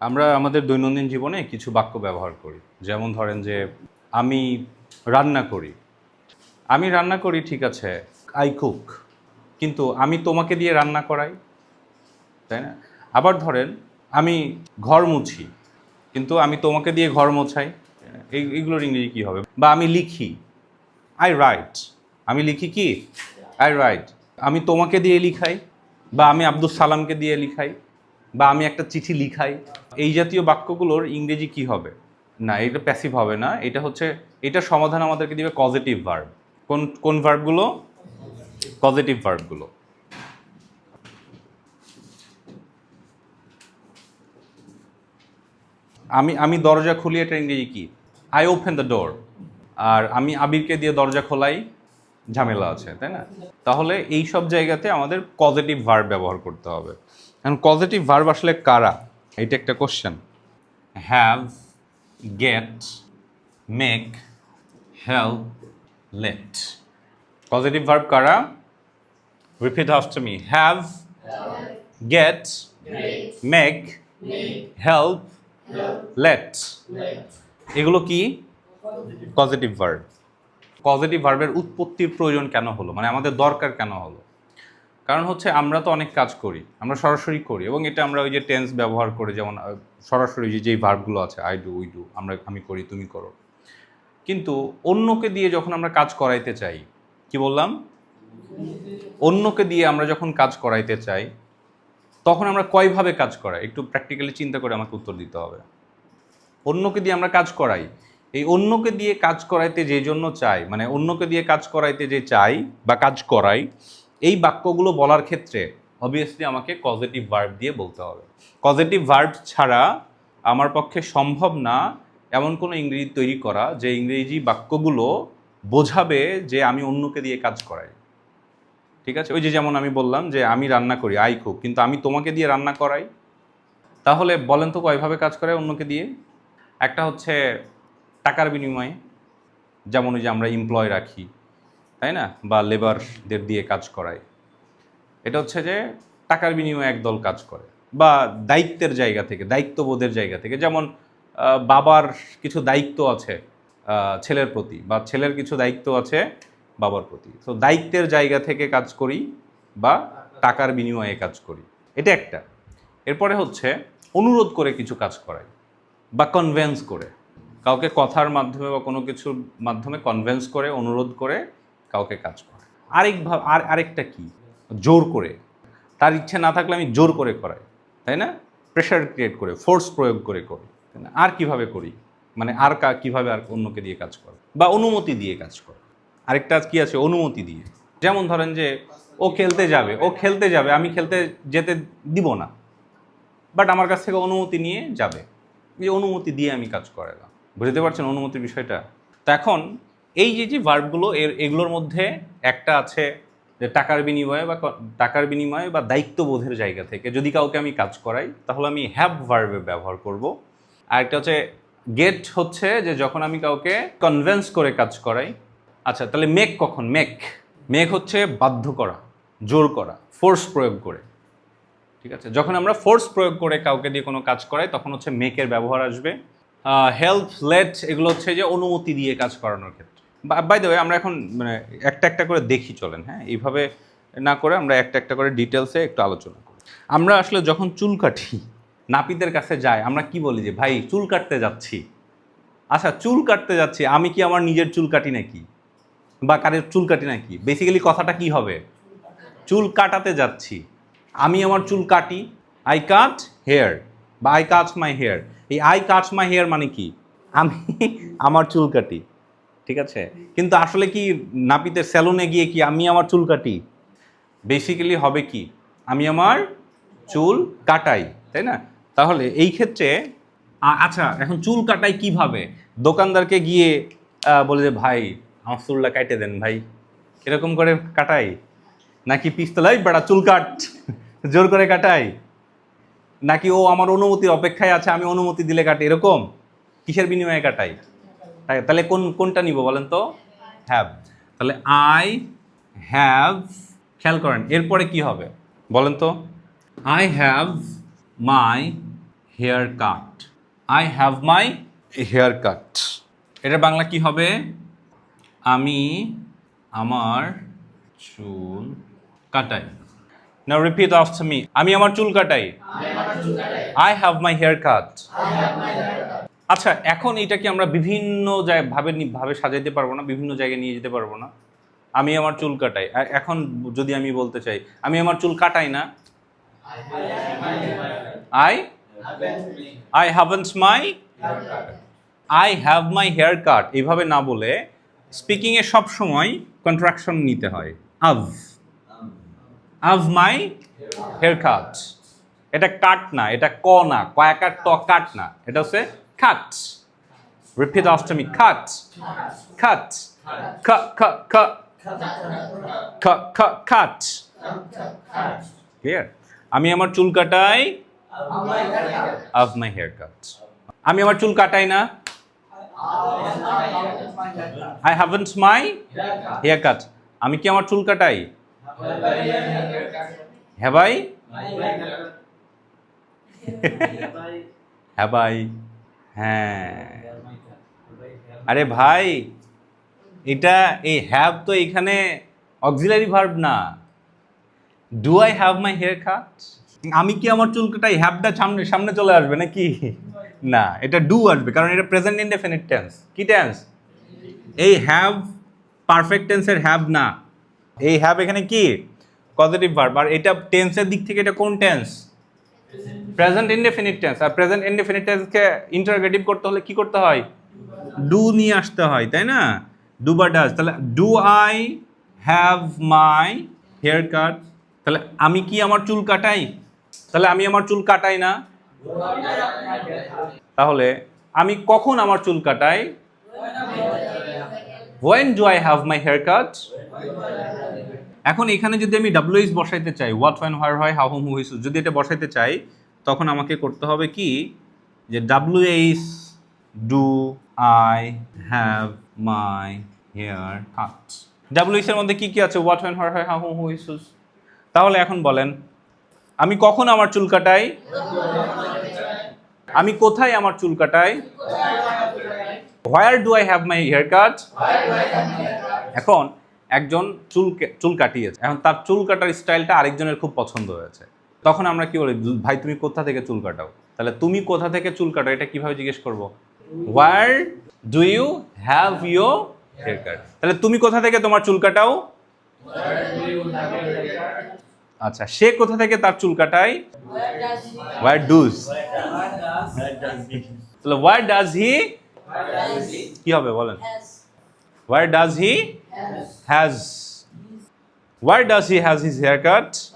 আমরা আমাদের দৈনন্দিন জীবনে কিছু বাক্য ব্যবহার করি। যেমন ধরেন যে, আমি রান্না করি। আমি রান্না করি, ঠিক আছে। I cook. কিন্তু আমি তোমাকে দিয়ে রান্না করাই। তাই না? আবার ধরেন, আমি ঘর মুছি। কিন্তু আমি তোমাকে দিয়ে ঘর মোছাই। এই, এইগুলোর ইংরেজি কী হবে? বা আমি লিখি। I write. আমি লিখি কি? I write. আমি তোমাকে দিয়ে লিখাই। বা আমি আব্দুল সালামকে দিয়ে লিখাই। বা আমি একটা চিঠি লিখাই। এই জাতীয় বাক্যগুলোর ইংরেজি কি হবে? না, এটা প্যাসিভ হবে না। এটা হচ্ছে, এটা সমাধান আমাদেরকে দিবে পজিটিভ ভার্ব কোন কোন ভার্বগুলো পজিটিভ ভার্বগুলো আমি আমি দরজা খুলি, এটা ইংরেজি কি? আই ওপেন দ্য ডোর আর আমি আবিরকে দিয়ে দরজা খোলাই, ঝামেলা আছে, তাই না? তাহলে এই সব জায়গাতে আমাদের পজিটিভ ভার্ব ব্যবহার করতে হবে। কারণ পজিটিভ ভার্ব আসলে কারা? এটা একটা question have get make help let positive verb কারা? Repeat after me have get make help let এগুলো কি? পজিটিভ ভার্ব পজিটিভ ভার্বের উৎপত্তির প্রয়োজন কেন হলো? মানে আমাদের দরকার কেন হলো? কারণ হচ্ছে আমরা তো অনেক কাজ করি, আমরা সরাসরি করি এবং এটা আমরা ওই যে টেন্স ব্যবহার করে যেমন সরাসরি যে, যেই ভার্বগুলো আছে আই ডু উই ডু আমরা, আমি করি, তুমি করো। কিন্তু অন্যকে দিয়ে যখন আমরা কাজ করাইতে চাই, কি বললাম? অন্যকে দিয়ে আমরা যখন কাজ করাইতে চাই, তখন আমরা কয়ভাবে কাজ করাই? একটু প্র্যাকটিক্যালি চিন্তা করে আমাকে উত্তর দিতে হবে। অন্যকে দিয়ে আমরা কাজ করাই। এই অন্যকে দিয়ে কাজ করাইতে যে জন্য চাই মানে অন্যকে দিয়ে কাজ করাইতে যে চাই বা কাজ করাই এই বাক্যগুলো বলার ক্ষেত্রে অবভিয়াসলি আমাকে পজিটিভ ভার্ব দিয়ে বলতে হবে। পজিটিভ ভার্ব ছাড়া আমার পক্ষে সম্ভব না এমন কোনো ইংরেজি তৈরি করা যে ইংরেজি বাক্যগুলো বোঝাবে যে আমি অন্যকে দিয়ে কাজ করাই। ঠিক আছে? ওই যে যেমন আমি বললাম যে আমি রান্না করি আই খুব কিন্তু আমি তোমাকে দিয়ে রান্না করাই। তাহলে বলেন তো কয়ভাবে কাজ করে অন্যকে দিয়ে? একটা হচ্ছে টাকার বিনিময়ে, যেমন ওই যে আমরা এমপ্লয় রাখি। তাই না? বা লেবারদের দিয়ে কাজ করাই এটা হচ্ছে যে টাকার বিনিময়ে একদল কাজ করে। বা দায়িত্বের জায়গা থেকে, দায়িত্ববোধের জায়গা থেকে। যেমন বাবার কিছু দায়িত্ব আছে ছেলের প্রতি বা ছেলের কিছু দায়িত্ব আছে বাবার প্রতি। তো দায়িত্বের জায়গা থেকে কাজ করি বা টাকার বিনিময়ে কাজ করি। এটা একটা। এরপরে হচ্ছে অনুরোধ করে কিছু কাজ করাই বা কনভেন্স করে। কাউকে কথার মাধ্যমে বা কোনো কিছুর মাধ্যমে কনভেন্স করে, অনুরোধ করে কাউকে কাজ করে। আরেক ভাব আর আরেকটা কি? জোর করে। তার ইচ্ছে না থাকলে আমি জোর করে করাই, তাই না? প্রেশার ক্রিয়েট করে ফোর্স প্রয়োগ করে করি, তাই না? আর কীভাবে করি? মানে আর কা কীভাবে আর অন্যকে দিয়ে কাজ করে? বা অনুমতি দিয়ে কাজ করে। আরেকটা কি আছে? অনুমতি দিয়ে। যেমন ধরেন যে, ও খেলতে যাবে, ও খেলতে যাবে, আমি খেলতে যেতে দিব না। বাট আমার কাছ থেকে অনুমতি নিয়ে যাবে। এই অনুমতি দিয়ে আমি কাজ করালাম। বুঝতে পারছেন অনুমতির বিষয়টা? তো এখন এই যে যে ভার্বগুলো এর, এগুলোর মধ্যে একটা আছে যে টাকার বিনিময়ে বা টাকার বিনিময়ে বা দায়িত্ববোধের জায়গা থেকে। যদি কাউকে আমি কাজ করাই, তাহলে আমি হ্যাভ ভার্বে ব্যবহার করব। আর একটা হচ্ছে গেট হচ্ছে যে যখন আমি কাউকে কনভেন্স করে কাজ করাই আচ্ছা তাহলে মেক কখন? মেক মেক হচ্ছে বাধ্য করা, জোর করা ফোর্স প্রয়োগ করে। ঠিক আছে? যখন আমরা ফোর্স প্রয়োগ করে কাউকে দিয়ে কোনো কাজ করাই, তখন হচ্ছে মেকের ব্যবহার আসবে। হেল্প লেট এগুলো হচ্ছে যে অনুমতি দিয়ে কাজ করানোর ক্ষেত্রে। বাই দ্য আমরা এখন মানে একটা একটা করে দেখি চলেন হ্যাঁ? এইভাবে না করে আমরা একটা একটা করে ডিটেলসে একটু আলোচনা করি। আমরা আসলে যখন চুল কাটি, নাপিতের কাছে যাই, আমরা কি বলি যে, ভাই, চুল কাটতে যাচ্ছি। আচ্ছা চুল কাটতে যাচ্ছি, আমি কি আমার নিজের চুল কাটি নাকি? বা কারের চুল কাটি নাকি? বেসিক্যালি কথাটা কি হবে? চুল কাটাতে যাচ্ছি। আমি আমার চুল কাটি আই কাট হেয়ার বা আই কাট মাই হেয়ার এই আই কাট মাই হেয়ার মানে কি? আমি আমার চুল কাটি। ঠিক আছে? কিন্তু আসলে কি নাপিতের স্যালুনে গিয়ে কি আমি আমার চুল কাটি? বেসিক্যালি হবে কি? আমি আমার চুল কাটাই, তাই না? তাহলে এই ক্ষেত্রে আচ্ছা এখন চুল কাটাই কীভাবে? দোকানদারকে গিয়ে বলে যে, ভাই, আমার চুলটা কাটে দেন ভাই। এরকম করে কাটাই? নাকি পিস্তলাই বেড়া, চুল কাট। জোর করে কাটাই? নাকি ও আমার অনুমতির অপেক্ষায় আছে, আমি অনুমতি দিলে কাটে? এরকম? কিসের বিনিময়ে কাটাই? তাহলে কোন কোনটা নিব বলেন তো? হ্যাভ তাহলে আই হ্যাভ খেয়াল করেন এরপরে কি হবে? বলেন তো। I have my hair cut I have my hair cut এটা বাংলা কি হবে? আমি আমার চুল কাটাই। না রিপিট আফটার মি আমি আমার চুল কাটাই। I have my hair cut আচ্ছা এখন এটা কি আমরা বিভিন্ন ভাবে ভাবে সাজাইতে পারব না, বিভিন্ন জায়গায় নিয়ে যেতে পারব না। আমি আমার চুল কাটাই। এখন যদি আমি বলতে চাই, আমি আমার চুল কাটাই না। I I haven't my I have my hair cut এইভাবে না বলে স্পিকিংয়ে সব সময় কন্ট্রাকশন নিতে হয়। আভ আভ মাই হেয়ার কাট এটা কাট না, এটা ক না কয়াকার ট কাট না। এটা হচ্ছে cut repeat after me cut cut ক ক ক ক ক কাট ক্লিয়ার আমি আমার চুল কাটাই অফ মাই হেয়ার কাট আমি আমার চুল কাটাই না? I haven't my hair cut আমি কি আমার চুল কাটাই? হ্যাভ আই হ্যাভ আই হ্যাঁ। আরে ভাই, এটা এই হ্যাভ তো এখানে অক্সিলারি ভার্ব না। Do I have my hair cut আমি কি আমার চুল কাটাই হ্যাভটা সামনে সামনে চলে আসবে নাকি? না, এটা ডু আসবে, কারণ এটা প্রেজেন্ট ইনডেফিনিট টেন্স কি টেন্স এই হ্যাভ পারফেক্ট টেন্সের হ্যাভ না। এই হ্যাভ এখানে কি? পজিটিভ ভার্ব আর এটা টেন্সের দিক থেকে এটা কোন টেন্স প্রেজেন্ট ইনডেফিনিট টেন্স আর প্রেজেন্ট ইনডেফিনিট টেন্সকে ইন্টারগেটিভ করতে হলে কি করতে হয়? ডু নিয়ে আসতে হয়, তাই না? ডু বা ডাজ তাহলে do I have my hair cut তাহলে, আমি কি আমার চুল কাটাই? তাহলে, আমি আমার চুল কাটাই না? তাহলে, আমি কখন আমার চুল কাটাই? When do I have my hair cut এখন এখানে যদি আমি ডাব্লিউএইচ বসাইতে চাই হোয়াট ওয়েন হোয়ার হয় হাউ হুম হুইস যদি এটা বসাইতে চাই তখন আমাকে করতে হবে কি? যে W H do I have my hair cut W H এর মধ্যে কি কি আছে? হোয়াট ওয়েন হোয়ার হয় হাউ হুম হুইস তাহলে এখন বলেন আমি কখন আমার চুল কাটাই? আমি কোথায় আমার চুল কাটাই? Where do I have my hair cut এখন একজন চুল চুল কাটিয়েছে। এখন তার চুল কাটার স্টাইলটা আরেকজনের খুব পছন্দ হয়েছে। তখন আমরা কি বলি ভাই তুমি কোথা থেকে চুল কাটাও? তাহলে তুমি কোথা থেকে চুল কাটাও এটা কীভাবে জিজ্ঞেস করব? Where do you have your hair cut তাহলে তুমি কোথা থেকে তোমার চুল কাটাও? আচ্ছা সে কোথা থেকে তার চুল কাটায়? হোয়ার ডুজ তাহলে হোয়ার ডাজ হি কি হবে বলেন? Where does he Has. Why does he has his haircut?